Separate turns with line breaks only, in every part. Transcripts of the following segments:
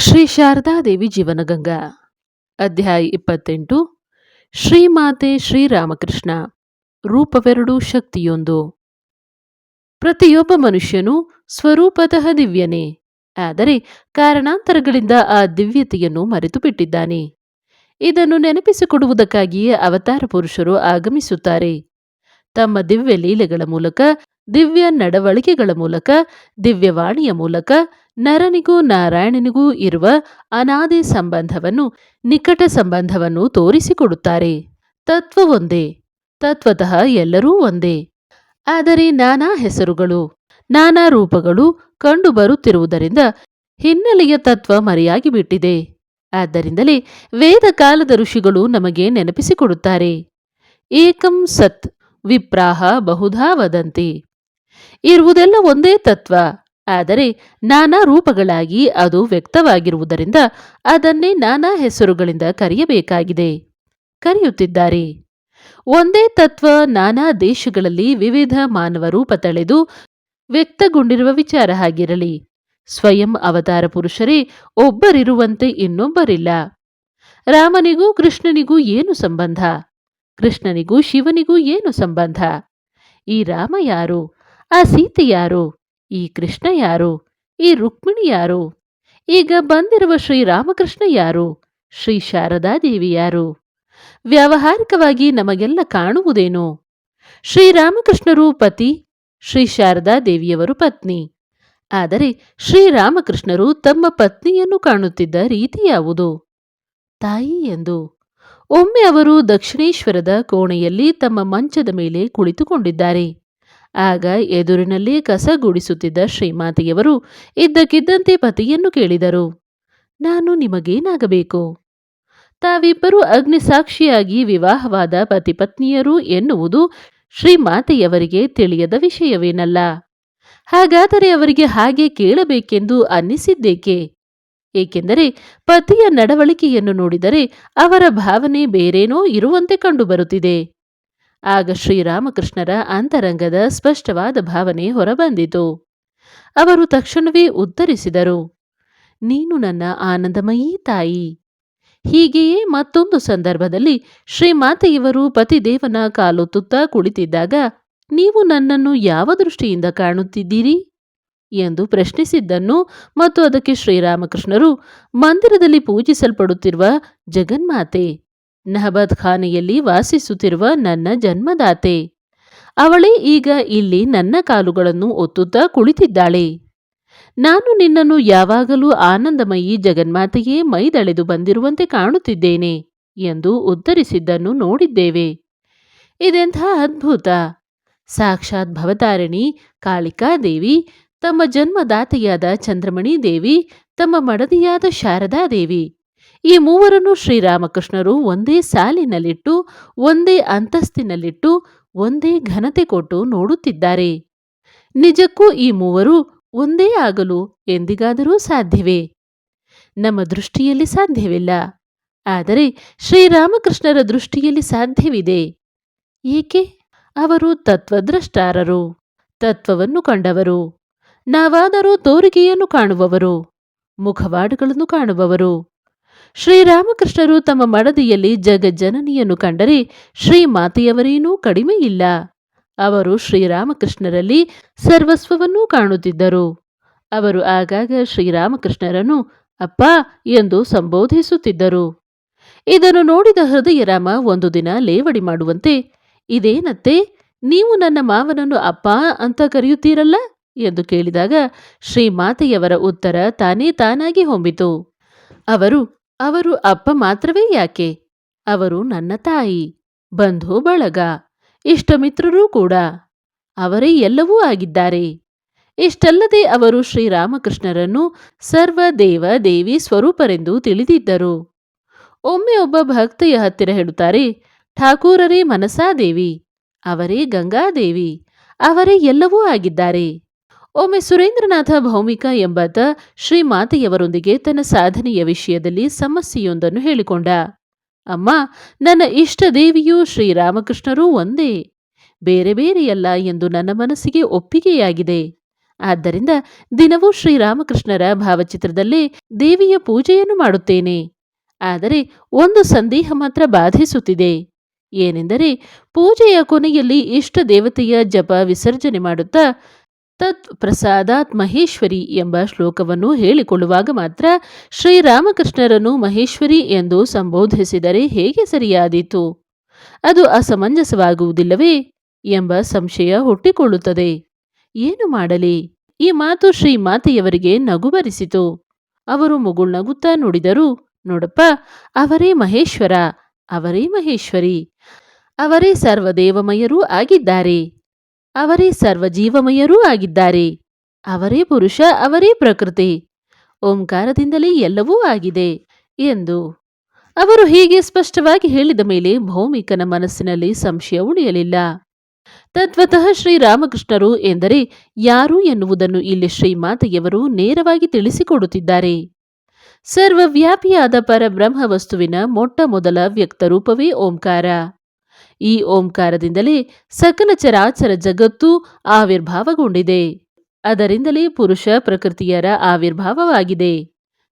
ಶ್ರೀ ಶಾರದಾದೇವಿ ಜೀವನಗಂಗಾ, ಅಧ್ಯಾಯ ಇಪ್ಪತ್ತೆಂಟು ಶ್ರೀಮಾತೆ ಶ್ರೀರಾಮಕೃಷ್ಣ ರೂಪವೆರಡು ಶಕ್ತಿಯೊಂದು. ಪ್ರತಿಯೊಬ್ಬ ಮನುಷ್ಯನು ಸ್ವರೂಪತಃ ದಿವ್ಯನೇ, ಆದರೆ ಕಾರಣಾಂತರಗಳಿಂದ ಆ ದಿವ್ಯತೆಯನ್ನು ಮರೆತು ಬಿಟ್ಟಿದ್ದಾನೆ ಇದನ್ನು ನೆನಪಿಸಿಕೊಡುವುದಕ್ಕಾಗಿಯೇ ಅವತಾರ ಪುರುಷರು ಆಗಮಿಸುತ್ತಾರೆ. ತಮ್ಮ ದಿವ್ಯ ಲೀಲೆಗಳ ಮೂಲಕ, ದಿವ್ಯ ನಡವಳಿಕೆಗಳ ಮೂಲಕ, ದಿವ್ಯವಾಣಿಯ ಮೂಲಕ ನರನಿಗೂ ನಾರಾಯಣನಿಗೂ ಇರುವ ಅನಾದಿ ಸಂಬಂಧವನ್ನು, ನಿಕಟ ಸಂಬಂಧವನ್ನು ತೋರಿಸಿಕೊಡುತ್ತಾರೆ. ತತ್ವ ಒಂದೇ, ತತ್ವತಃ ಎಲ್ಲರೂ ಒಂದೇ. ಆದರೆ ನಾನಾ ಹೆಸರುಗಳು, ನಾನಾ ರೂಪಗಳು ಕಂಡುಬರುತ್ತಿರುವುದರಿಂದ ಹಿನ್ನೆಲೆಯ ತತ್ವ ಮರೆಯಾಗಿ ಬಿಟ್ಟಿದೆ ಆದ್ದರಿಂದಲೇ ವೇದ ಕಾಲದ ಋಷಿಗಳು ನಮಗೆ ನೆನಪಿಸಿಕೊಡುತ್ತಾರೆ. ಏಕಂ ಸತ್ ವಿಪ್ರಾಹ ಬಹುಧಾ ವದಂತಿ. ಇರುವುದೆಲ್ಲ ಒಂದೇ ತತ್ವ. ಆದರೆ ನಾನಾ ರೂಪಗಳಾಗಿ ಅದು ವ್ಯಕ್ತವಾಗಿರುವುದರಿಂದ ಅದನ್ನೇ ನಾನಾ ಹೆಸರುಗಳಿಂದ ಕರೆಯಬೇಕಾಗಿದೆ. ಕರೆಯುತ್ತಿದ್ದಾರೆ. ಒಂದೇ ತತ್ವ ನಾನಾ ದೇಶಗಳಲ್ಲಿ ವಿವಿಧ ಮಾನವ ರೂಪ ತಳೆದು ವ್ಯಕ್ತಗೊಂಡಿರುವ ವಿಚಾರ ಹಾಗಿರಲಿ. ಸ್ವಯಂ ಅವತಾರ ಪುರುಷರೇ ಒಬ್ಬರಿರುವಂತೆ ಇನ್ನೊಬ್ಬರಿಲ್ಲ. ರಾಮನಿಗೂ ಕೃಷ್ಣನಿಗೂ ಏನು ಸಂಬಂಧ? ಕೃಷ್ಣನಿಗೂ ಶಿವನಿಗೂ ಏನು ಸಂಬಂಧ? ಈ ರಾಮ ಯಾರು? ಆ ಸೀತೆ ಯಾರು? ಈ ಕೃಷ್ಣ ಯಾರು? ಈ ರುಕ್ಮಿಣಿ ಯಾರು? ಈಗ ಬಂದಿರುವ ಶ್ರೀರಾಮಕೃಷ್ಣ ಯಾರು? ಶ್ರೀ ಶಾರದಾದೇವಿ ಯಾರು? ವ್ಯಾವಹಾರಿಕವಾಗಿ ನಮಗೆಲ್ಲ ಕಾಣುವುದೇನು? ಶ್ರೀರಾಮಕೃಷ್ಣರು ಪತಿ, ಶ್ರೀ ಶಾರದಾದೇವಿಯವರು ಪತ್ನಿ. ಆದರೆ ಶ್ರೀರಾಮಕೃಷ್ಣರು ತಮ್ಮ ಪತ್ನಿಯನ್ನು ಕಾಣುತ್ತಿದ್ದ ರೀತಿ ಯಾವುದು? ತಾಯಿ ಎಂದು. ಒಮ್ಮೆ ಅವರು ದಕ್ಷಿಣೇಶ್ವರದ ಕೋಣೆಯಲ್ಲಿ ತಮ್ಮ ಮಂಚದ ಮೇಲೆ ಕುಳಿತುಕೊಂಡಿದ್ದಾರೆ. ಆಗ ಎದುರಿನಲ್ಲಿ ಕಸ ಗುಡಿಸುತ್ತಿದ್ದ ಶ್ರೀಮಾತೆಯವರು ಇದ್ದಕ್ಕಿದ್ದಂತೆ ಪತಿಯನ್ನು ಕೇಳಿದರು. ನಾನು ನಿಮಗೇನಾಗಬೇಕು? ತಾವಿಬ್ಬರು ಅಗ್ನಿಸಾಕ್ಷಿಯಾಗಿ ವಿವಾಹವಾದ ಪತಿಪತ್ನಿಯರು ಎನ್ನುವುದು ಶ್ರೀಮಾತೆಯವರಿಗೆ ತಿಳಿಯದ ವಿಷಯವೇನಲ್ಲ. ಹಾಗಾದರೆ ಅವರಿಗೆ ಹಾಗೆ ಕೇಳಬೇಕೆಂದು ಅನ್ನಿಸಿದ್ದೇಕೆ? ಏಕೆಂದರೆ ಪತಿಯ ನಡವಳಿಕೆಯನ್ನು ನೋಡಿದರೆ ಅವರ ಭಾವನೆ ಬೇರೇನೋ ಇರುವಂತೆ ಕಂಡುಬರುತ್ತಿದೆ. ಆಗ ಶ್ರೀರಾಮಕೃಷ್ಣರ ಅಂತರಂಗದ ಸ್ಪಷ್ಟವಾದ ಭಾವನೆ ಹೊರಬಂದಿತು. ಅವರು ತಕ್ಷಣವೇ ಉತ್ತರಿಸಿದರು, ನೀನು ನನ್ನ ಆನಂದಮಯೀ ತಾಯಿ. ಹೀಗೆಯೇ ಮತ್ತೊಂದು ಸಂದರ್ಭದಲ್ಲಿ ಶ್ರೀಮಾತೆಯವರು ಪತಿದೇವನ ಕಾಲೊತ್ತುತ್ತಾ ಕುಳಿತಿದ್ದಾಗ ನೀವು ನನ್ನನ್ನು ಯಾವ ದೃಷ್ಟಿಯಿಂದ ಕಾಣುತ್ತಿದ್ದೀರಿ? ಎಂದು ಪ್ರಶ್ನಿಸಿದ್ದನ್ನು ಮತ್ತು ಅದಕ್ಕೆ ಶ್ರೀರಾಮಕೃಷ್ಣರು ಮಂದಿರದಲ್ಲಿ ಪೂಜಿಸಲ್ಪಡುತ್ತಿರುವ ಜಗನ್ಮಾತೆ ನಹಬದ್ ಖಾನೆಯಲ್ಲಿ ವಾಸಿಸುತ್ತಿರುವ ನನ್ನ ಜನ್ಮದಾತೆ. ಅವಳೇ ಈಗ ಇಲ್ಲಿ ನನ್ನ ಕಾಲುಗಳನ್ನು ಒತ್ತುತ್ತಾ ಕುಳಿತಿದ್ದಾಳೆ. ನಾನು ನಿನ್ನನ್ನು ಯಾವಾಗಲೂ ಆನಂದಮಯಿ ಜಗನ್ಮಾತೆಯೇ ಮೈದಳೆದು ಬಂದಿರುವಂತೆ ಕಾಣುತ್ತಿದ್ದೇನೆ ಎಂದು ಉತ್ತರಿಸಿದ್ದನ್ನು ನೋಡಿದ್ದೇವೆ. ಇದೆಂಥ ಅದ್ಭುತ! ಸಾಕ್ಷಾತ್ ಭವತಾರಿಣಿ ಕಾಳಿಕಾದೇವಿ ತಮ್ಮ ಜನ್ಮದಾತೆಯಾದ ಚಂದ್ರಮಣಿ ದೇವಿ, ತಮ್ಮ ಮಡದಿಯಾದ ಶಾರದಾದೇವಿ ಈ ಮೂವರನ್ನು ಶ್ರೀರಾಮಕೃಷ್ಣರು ಒಂದೇ ಸಾಲಿನಲ್ಲಿಟ್ಟು, ಒಂದೇ ಅಂತಸ್ತಿನಲ್ಲಿಟ್ಟು, ಒಂದೇ ಘನತೆ ಕೊಟ್ಟು ನೋಡುತ್ತಿದ್ದಾರೆ. ನಿಜಕ್ಕೂ ಈ ಮೂವರು ಒಂದೇ ಆಗಲು ಎಂದಿಗಾದರೂ ಸಾಧ್ಯವೇ? ನಮ್ಮ ದೃಷ್ಟಿಯಲ್ಲಿ ಸಾಧ್ಯವಿಲ್ಲ. ಆದರೆ ಶ್ರೀರಾಮಕೃಷ್ಣರ ದೃಷ್ಟಿಯಲ್ಲಿ ಸಾಧ್ಯವಿದೆ. ಏಕೆ? ಅವರು ತತ್ವದ್ರಷ್ಟಾರರು, ತತ್ವವನ್ನು ಕಂಡವರು, ನಾವಾದರೂ ತೋರಿಕೆಯನ್ನು ಕಾಣುವವರು, ಮುಖವಾಡುಗಳನ್ನು ಕಾಣುವವರು. ಶ್ರೀರಾಮಕೃಷ್ಣರು ತಮ್ಮ ಮಡದಿಯಲ್ಲಿ ಜಗಜ್ಜನನಿಯನ್ನು ಕಂಡರೆ ಶ್ರೀಮಾತೆಯವರೇನೂ ಕಡಿಮೆ ಇಲ್ಲ ಅವರು ಶ್ರೀರಾಮಕೃಷ್ಣರಲ್ಲಿ ಸರ್ವಸ್ವವನ್ನೂ ಕಾಣುತ್ತಿದ್ದರು. ಅವರು ಆಗಾಗ ಶ್ರೀರಾಮಕೃಷ್ಣರನ್ನು ಅಪ್ಪ ಎಂದು ಸಂಬೋಧಿಸುತ್ತಿದ್ದರು. ಇದನ್ನು ನೋಡಿದ ಹೃದಯರಾಮ ಒಂದು ದಿನ ಲೇವಡಿ ಮಾಡುವಂತೆ, ಇದೇನತ್ತೆ? ನೀವು ನನ್ನ ಮಾವನನ್ನು ಅಪ್ಪ ಅಂತ ಕರೆಯುತ್ತೀರಲ್ಲ? ಎಂದು ಕೇಳಿದಾಗ ಶ್ರೀಮಾತೆಯವರ ಉತ್ತರ ತಾನೇ ತಾನಾಗಿ ಹೊಂಬಿತು ಅವರು ಅವರು ಅಪ್ಪ ಮಾತ್ರವೇ ಯಾಕೆ? ಅವರು ನನ್ನ ತಾಯಿ, ಬಂಧು, ಬಳಗ, ಇಷ್ಟ ಮಿತ್ರರೂ ಕೂಡ. ಅವರೇ ಎಲ್ಲವೂ ಆಗಿದ್ದಾರೆ. ಇಷ್ಟಲ್ಲದೆ ಅವರು ಶ್ರೀರಾಮಕೃಷ್ಣರನ್ನು ಸರ್ವ ದೇವ ದೇವಿ ಸ್ವರೂಪರೆಂದು ತಿಳಿದಿದ್ದರು. ಒಮ್ಮೆ ಒಬ್ಬ ಭಕ್ತೆಯ ಹತ್ತಿರ ಹೇಳುತ್ತಾರೆ, ಠಾಕೂರರೇ ಮನಸಾದೇವಿ ಅವರೇ ಗಂಗಾದೇವಿ, ಅವರೇ ಎಲ್ಲವೂ ಆಗಿದ್ದಾರೆ. ಒಮ್ಮೆ ಸುರೇಂದ್ರನಾಥ ಭೌಮಿಕ ಎಂಬಾತ ಶ್ರೀಮಾತೆಯವರೊಂದಿಗೆ ತನ್ನ ಸಾಧನೆಯ ವಿಷಯದಲ್ಲಿ ಸಮಸ್ಯೆಯೊಂದನ್ನು ಹೇಳಿಕೊಂಡ. ಅಮ್ಮ, ನನ್ನ ಇಷ್ಟ ದೇವಿಯೂ ಶ್ರೀರಾಮಕೃಷ್ಣರೂ ಒಂದೇ. ಬೇರೆ ಬೇರೆಯಲ್ಲ ಎಂದು ನನ್ನ ಮನಸ್ಸಿಗೆ ಒಪ್ಪಿಗೆಯಾಗಿದೆ. ಆದ್ದರಿಂದ ದಿನವೂ ಶ್ರೀರಾಮಕೃಷ್ಣರ ಭಾವಚಿತ್ರದಲ್ಲೇ ದೇವಿಯ ಪೂಜೆಯನ್ನು ಮಾಡುತ್ತೇನೆ. ಆದರೆ ಒಂದು ಸಂದೇಹ ಮಾತ್ರ ಬಾಧಿಸುತ್ತಿದೆ. ಏನೆಂದರೆ ಪೂಜೆಯ ಕೊನೆಯಲ್ಲಿ ಇಷ್ಟ ದೇವತೆಯ ಜಪ ವಿಸರ್ಜನೆ ಮಾಡುತ್ತಾ ತತ್ ಪ್ರಸಾದಾತ್ ಮಹೇಶ್ವರಿ ಎಂಬ ಶ್ಲೋಕವನ್ನು ಹೇಳಿಕೊಳ್ಳುವಾಗ ಮಾತ್ರ ಶ್ರೀರಾಮಕೃಷ್ಣರನ್ನು ಮಹೇಶ್ವರಿ ಎಂದು ಸಂಬೋಧಿಸಿದರೆ ಹೇಗೆ ಸರಿಯಾದೀತು? ಅದು ಅಸಮಂಜಸವಾಗುವುದಿಲ್ಲವೇ ಎಂಬ ಸಂಶಯ ಹುಟ್ಟಿಕೊಳ್ಳುತ್ತದೆ. ಏನು ಮಾಡಲಿ? ಈ ಮಾತು ಶ್ರೀಮಾತೆಯವರಿಗೆ ನಗು ಬರಿಸಿತು ಅವರು ಮುಗುಳ್ನಗುತ್ತಾ ನುಡಿದರು, ನೋಡಪ್ಪ, ಅವರೇ ಮಹೇಶ್ವರ, ಅವರೇ ಮಹೇಶ್ವರಿ, ಅವರೇ ಸರ್ವದೇವಮಯರೂ ಆಗಿದ್ದಾರೆ. ಅವರೇ ಸರ್ವಜೀವಮಯರೂ ಆಗಿದ್ದಾರೆ. ಅವರೇ ಪುರುಷ, ಅವರೇ ಪ್ರಕೃತಿ. ಓಂಕಾರದಿಂದಲೇ ಎಲ್ಲವೂ ಆಗಿದೆ ಎಂದು ಅವರು ಹೀಗೆ ಸ್ಪಷ್ಟವಾಗಿ ಹೇಳಿದ ಮೇಲೆ ಭೌಮಿಕನ ಮನಸ್ಸಿನಲ್ಲಿ ಸಂಶಯ ಉಳಿಯಲಿಲ್ಲ. ತತ್ವತಃ ಶ್ರೀರಾಮಕೃಷ್ಣರು ಎಂದರೆ ಯಾರು ಎನ್ನುವುದನ್ನು ಇಲ್ಲಿ ಶ್ರೀಮಾತೆಯವರು ನೇರವಾಗಿ ತಿಳಿಸಿಕೊಡುತ್ತಿದ್ದಾರೆ. ಸರ್ವವ್ಯಾಪಿಯಾದ ಪರಬ್ರಹ್ಮ ವಸ್ತುವಿನ ಮೊಟ್ಟ ಮೊದಲ ವ್ಯಕ್ತರೂಪವೇ ಓಂಕಾರ. ಈ ಓಂಕಾರದಿಂದಲೇ ಸಕಲ ಚರಾಚರ ಜಗತ್ತು ಆವಿರ್ಭಾವಗೊಂಡಿದೆ. ಅದರಿಂದಲೇ ಪುರುಷ ಪ್ರಕೃತಿಯರ ಆವಿರ್ಭಾವವಾಗಿದೆ.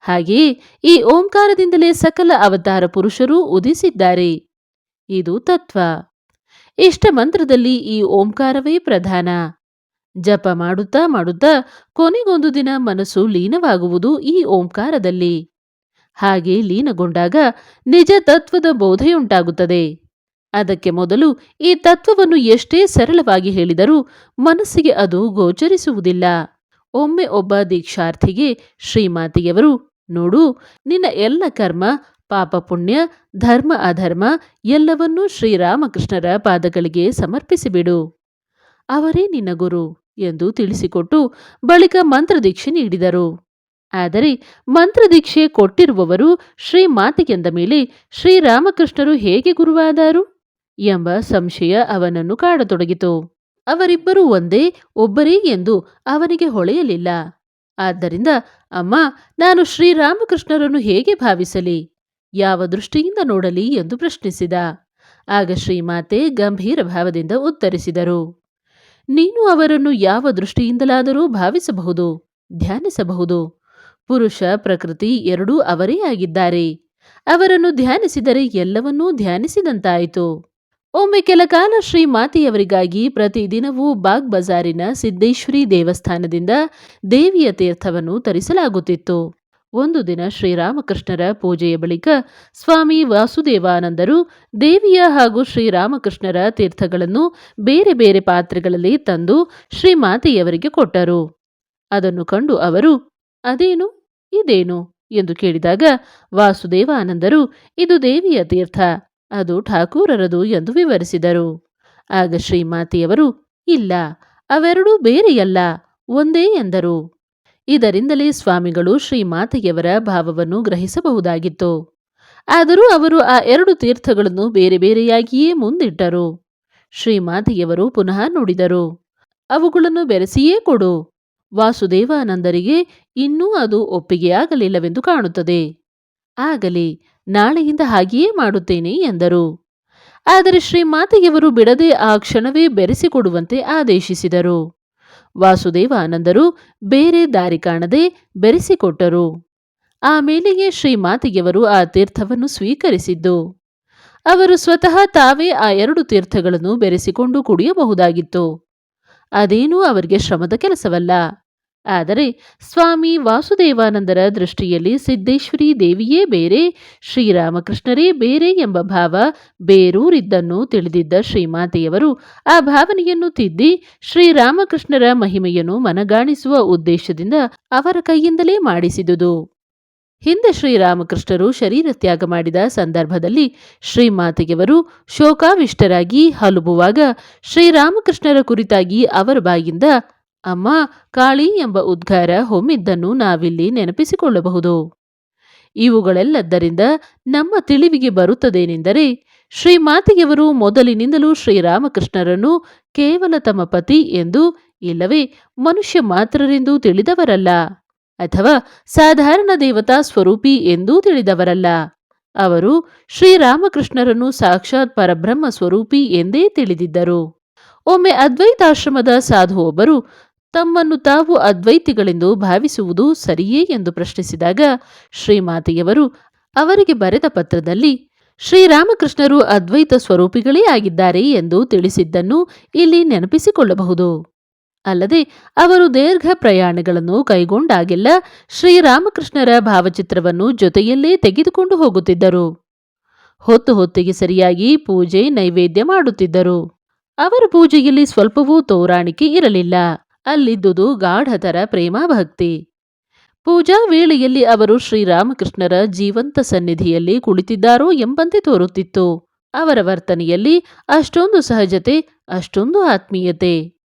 ಹಾಗೆಯೇ ಈ ಓಂಕಾರದಿಂದಲೇ ಸಕಲ ಅವತಾರ ಪುರುಷರು ಉದಿಸಿದ್ದಾರೆ. ಇದು ತತ್ವ. ಇಷ್ಟ ಮಂತ್ರದಲ್ಲಿ ಈ ಓಂಕಾರವೇ ಪ್ರಧಾನ. ಜಪ ಮಾಡುತ್ತಾ ಮಾಡುತ್ತಾ ಕೊನೆಗೊಂದು ದಿನ ಮನಸ್ಸು ಲೀನವಾಗುವುದು ಈ ಓಂಕಾರದಲ್ಲಿ. ಹಾಗೆ ಲೀನಗೊಂಡಾಗ ನಿಜ ತತ್ವದ ಬೋಧೆಯುಂಟಾಗುತ್ತದೆ. ಅದಕ್ಕೆ ಮೊದಲು ಈ ತತ್ವವನ್ನು ಎಷ್ಟೇ ಸರಳವಾಗಿ ಹೇಳಿದರೂ ಮನಸ್ಸಿಗೆ ಅದು ಗೋಚರಿಸುವುದಿಲ್ಲ. ಒಮ್ಮೆ ಒಬ್ಬ ದೀಕ್ಷಾರ್ಥಿಗೆ ಶ್ರೀಮಾತಿಯವರು, ನೋಡು, ನಿನ್ನ ಎಲ್ಲ ಕರ್ಮ, ಪಾಪ ಪುಣ್ಯ, ಧರ್ಮ ಅಧರ್ಮ ಎಲ್ಲವನ್ನೂ ಶ್ರೀರಾಮಕೃಷ್ಣರ ಪಾದಗಳಿಗೆ ಸಮರ್ಪಿಸಿಬಿಡು. ಅವರೇ ನಿನ್ನ ಗುರು ಎಂದು ತಿಳಿಸಿಕೊಟ್ಟು ಬಳಿಕ ಮಂತ್ರದೀಕ್ಷೆ ನೀಡಿದರು. ಆದರೆ ಮಂತ್ರದೀಕ್ಷೆ ಕೊಟ್ಟಿರುವವರು ಶ್ರೀಮಾತಿಗೆಂದ ಮೇಲೆ ಶ್ರೀರಾಮಕೃಷ್ಣರು ಹೇಗೆ ಗುರುವಾದರು? ಎಂಬ ಸಂಶಯ ಅವನನ್ನು ಕಾಡತೊಡಗಿತು. ಅವರಿಬ್ಬರೂ ಒಂದೇ, ಒಬ್ಬರೇ ಎಂದು ಅವನಿಗೆ ಹೊಳೆಯಲಿಲ್ಲ. ಆದ್ದರಿಂದ, ಅಮ್ಮ, ನಾನು ಶ್ರೀರಾಮಕೃಷ್ಣರನ್ನು ಹೇಗೆ ಭಾವಿಸಲಿ? ಯಾವ ದೃಷ್ಟಿಯಿಂದ ನೋಡಲಿ? ಎಂದು ಪ್ರಶ್ನಿಸಿದ. ಆಗ ಶ್ರೀಮಾತೆ ಗಂಭೀರ ಭಾವದಿಂದ ಉತ್ತರಿಸಿದರು. ನೀನು ಅವರನ್ನು ಯಾವ ದೃಷ್ಟಿಯಿಂದಲಾದರೂ ಭಾವಿಸಬಹುದು, ಧ್ಯಾನಿಸಬಹುದು. ಪುರುಷ ಪ್ರಕೃತಿ ಎರಡೂ ಅವರೇ ಆಗಿದ್ದಾರೆ. ಅವರನ್ನು ಧ್ಯಾನಿಸಿದರೆ ಎಲ್ಲವನ್ನೂ ಧ್ಯಾನಿಸಿದಂತಾಯಿತು. ಒಮ್ಮೆ ಕೆಲ ಕಾಲ ಶ್ರೀಮಾತೆಯವರಿಗಾಗಿ ಪ್ರತಿದಿನವೂ ಬಾಗ್ ಬಜಾರಿನ ಸಿದ್ದೇಶ್ವರಿ ದೇವಸ್ಥಾನದಿಂದ ದೇವಿಯ ತೀರ್ಥವನ್ನು ತರಿಸಲಾಗುತ್ತಿತ್ತು. ಒಂದು ದಿನ ಶ್ರೀರಾಮಕೃಷ್ಣರ ಪೂಜೆಯ ಬಳಿಕ ಸ್ವಾಮಿ ವಾಸುದೇವಾನಂದರು ದೇವಿಯ ಹಾಗೂ ಶ್ರೀರಾಮಕೃಷ್ಣರ ತೀರ್ಥಗಳನ್ನು ಬೇರೆ ಬೇರೆ ಪಾತ್ರೆಗಳಲ್ಲಿ ತಂದು ಶ್ರೀಮಾತೆಯವರಿಗೆ ಕೊಟ್ಟರು. ಅದನ್ನು ಕಂಡು ಅವರು, ಅದೇನು? ಇದೇನು? ಎಂದು ಕೇಳಿದಾಗ ವಾಸುದೇವಾನಂದರು, ಇದು ದೇವಿಯ ತೀರ್ಥ. ಅದು ಠಾಕೂರರದು ಎಂದು ವಿವರಿಸಿದರು. ಆಗ ಶ್ರೀಮಾತೆಯವರು, ಇಲ್ಲ, ಅವೆರಡೂ ಬೇರೆಯಲ್ಲ, ಒಂದೇ ಎಂದರು. ಇದರಿಂದಲೇ ಸ್ವಾಮಿಗಳು ಶ್ರೀಮಾತೆಯವರ ಭಾವವನ್ನು ಗ್ರಹಿಸಬಹುದಾಗಿತ್ತು. ಆದರೂ ಅವರು ಆ ಎರಡು ತೀರ್ಥಗಳನ್ನು ಬೇರೆ ಬೇರೆಯಾಗಿಯೇ ಮುಂದಿಟ್ಟರು. ಶ್ರೀಮಾತೆಯವರು ಪುನಃ ನುಡಿದರು, ಅವುಗಳನ್ನು ಬೆರೆಸಿಯೇ ಕೊಡು, ವಾಸುದೇವಾನಂದರಿಗೆ ಇನ್ನೂ ಅದು ಒಪ್ಪಿಗೆಯಾಗಲಿಲ್ಲವೆಂದು ಕಾಣುತ್ತದೆ. ಆಗಲಿ, ನಾಳೆಯಿಂದ ಹಾಗೆಯೇ ಮಾಡುತ್ತೇನೆ ಎಂದರು. ಆದರೆ ಶ್ರೀಮಾತೆಯವರು ಬಿಡದೆ ಆ ಕ್ಷಣವೇ ಬೆರೆಸಿಕೊಡುವಂತೆ ಆದೇಶಿಸಿದರು. ವಾಸುದೇವಾನಂದರು ಬೇರೆ ದಾರಿ ಕಾಣದೆ ಬೆರೆಸಿಕೊಟ್ಟರು. ಆಮೇಲೆಯೇ ಶ್ರೀಮಾತೆಯವರು ಆ ತೀರ್ಥವನ್ನು ಸ್ವೀಕರಿಸಿದ್ದು. ಅವರು ಸ್ವತಃ ತಾವೇ ಆ ಎರಡು ತೀರ್ಥಗಳನ್ನು ಬೆರೆಸಿಕೊಂಡು ಕುಡಿಯಬಹುದಾಗಿತ್ತು. ಅದೇನೂ ಅವರಿಗೆ ಶ್ರಮದ ಕೆಲಸವಲ್ಲ. ಆದರೆ ಸ್ವಾಮಿ ವಾಸುದೇವಾನಂದರ ದೃಷ್ಟಿಯಲ್ಲಿ ಸಿದ್ದೇಶ್ವರಿ ದೇವಿಯೇ ಬೇರೆ, ಶ್ರೀರಾಮಕೃಷ್ಣರೇ ಬೇರೆ ಎಂಬ ಭಾವ ಬೇರೂರಿದ್ದನ್ನು ತಿಳಿದಿದ್ದ ಶ್ರೀಮಾತೆಯವರು ಆ ಭಾವನೆಯನ್ನು ತಿದ್ದಿ ಶ್ರೀರಾಮಕೃಷ್ಣರ ಮಹಿಮೆಯನ್ನು ಮನಗಾಣಿಸುವ ಉದ್ದೇಶದಿಂದ ಅವರ ಕೈಯಿಂದಲೇ ಮಾಡಿಸಿದುದು. ಹಿಂದೆ ಶ್ರೀರಾಮಕೃಷ್ಣರು ಶರೀರ ತ್ಯಾಗ ಮಾಡಿದ ಸಂದರ್ಭದಲ್ಲಿ ಶ್ರೀಮಾತೆಯವರು ಶೋಕಾವಿಷ್ಟರಾಗಿ ಹಲುಬುವಾಗ ಶ್ರೀರಾಮಕೃಷ್ಣರ ಕುರಿತಾಗಿ ಅವರ ಬಾಯಿಂದ ಅಮ್ಮ, ಕಾಳಿ ಎಂಬ ಉದ್ಗಾರ ಹೊಮ್ಮಿದ್ದನ್ನು ನಾವಿಲ್ಲಿ ನೆನಪಿಸಿಕೊಳ್ಳಬಹುದು. ಇವುಗಳೆಲ್ಲದರಿಂದ ನಮ್ಮ ತಿಳಿವಿಗೆ ಬರುತ್ತದೇನೆಂದರೆ, ಶ್ರೀಮಾತೆಯವರು ಮೊದಲಿನಿಂದಲೂ ಶ್ರೀರಾಮಕೃಷ್ಣರನ್ನು ಕೇವಲ ತಮ್ಮ ಪತಿ ಎಂದು, ಇಲ್ಲವೇ ಮನುಷ್ಯ ಮಾತ್ರರೆಂದು ತಿಳಿದವರಲ್ಲ, ಅಥವಾ ಸಾಧಾರಣ ದೇವತಾ ಸ್ವರೂಪಿ ಎಂದೂ ತಿಳಿದವರಲ್ಲ. ಅವರು ಶ್ರೀರಾಮಕೃಷ್ಣರನ್ನು ಸಾಕ್ಷಾತ್ ಪರಬ್ರಹ್ಮ ಸ್ವರೂಪಿ ಎಂದೇ ತಿಳಿದಿದ್ದರು. ಒಮ್ಮೆ ಅದ್ವೈತಾಶ್ರಮದ ಸಾಧು ಒಬ್ಬರು ತಮ್ಮನ್ನು ತಾವು ಅದ್ವೈತಿಗಳೆಂದು ಭಾವಿಸುವುದು ಸರಿಯೇ ಎಂದು ಪ್ರಶ್ನಿಸಿದಾಗ ಶ್ರೀಮಾತೆಯವರು ಅವರಿಗೆ ಬರೆದ ಪತ್ರದಲ್ಲಿ, ಶ್ರೀರಾಮಕೃಷ್ಣರು ಅದ್ವೈತ ಸ್ವರೂಪಿಗಳೇ ಆಗಿದ್ದಾರೆ ಎಂದು ತಿಳಿಸಿದ್ದನ್ನು ಇಲ್ಲಿ ನೆನಪಿಸಿಕೊಳ್ಳಬಹುದು. ಅಲ್ಲದೆ, ಅವರು ದೀರ್ಘ ಪ್ರಯಾಣಗಳನ್ನು ಕೈಗೊಂಡಾಗೆಲ್ಲ ಶ್ರೀರಾಮಕೃಷ್ಣರ ಭಾವಚಿತ್ರವನ್ನು ಜೊತೆಯಲ್ಲೇ ತೆಗೆದುಕೊಂಡು ಹೋಗುತ್ತಿದ್ದರು. ಹೊತ್ತು ಹೊತ್ತಿಗೆ ಸರಿಯಾಗಿ ಪೂಜೆ ನೈವೇದ್ಯ ಮಾಡುತ್ತಿದ್ದರು. ಅವರ ಪೂಜೆಯಲ್ಲಿ ಸ್ವಲ್ಪವೂ ತೋರಾಣಿಕೆ ಇರಲಿಲ್ಲ. ಅಲ್ಲಿದ್ದುದು ಗಾಢತರ ಪ್ರೇಮಭಕ್ತಿ. ಪೂಜಾ ವೇಳೆಯಲ್ಲಿ ಅವರು ಶ್ರೀರಾಮಕೃಷ್ಣರ ಜೀವಂತ ಸನ್ನಿಧಿಯಲ್ಲಿ ಕುಳಿತಿದ್ದಾರೋ ಎಂಬಂತೆ ತೋರುತ್ತಿತ್ತು. ಅವರ ವರ್ತನೆಯಲ್ಲಿ ಅಷ್ಟೊಂದು ಸಹಜತೆ, ಅಷ್ಟೊಂದು ಆತ್ಮೀಯತೆ.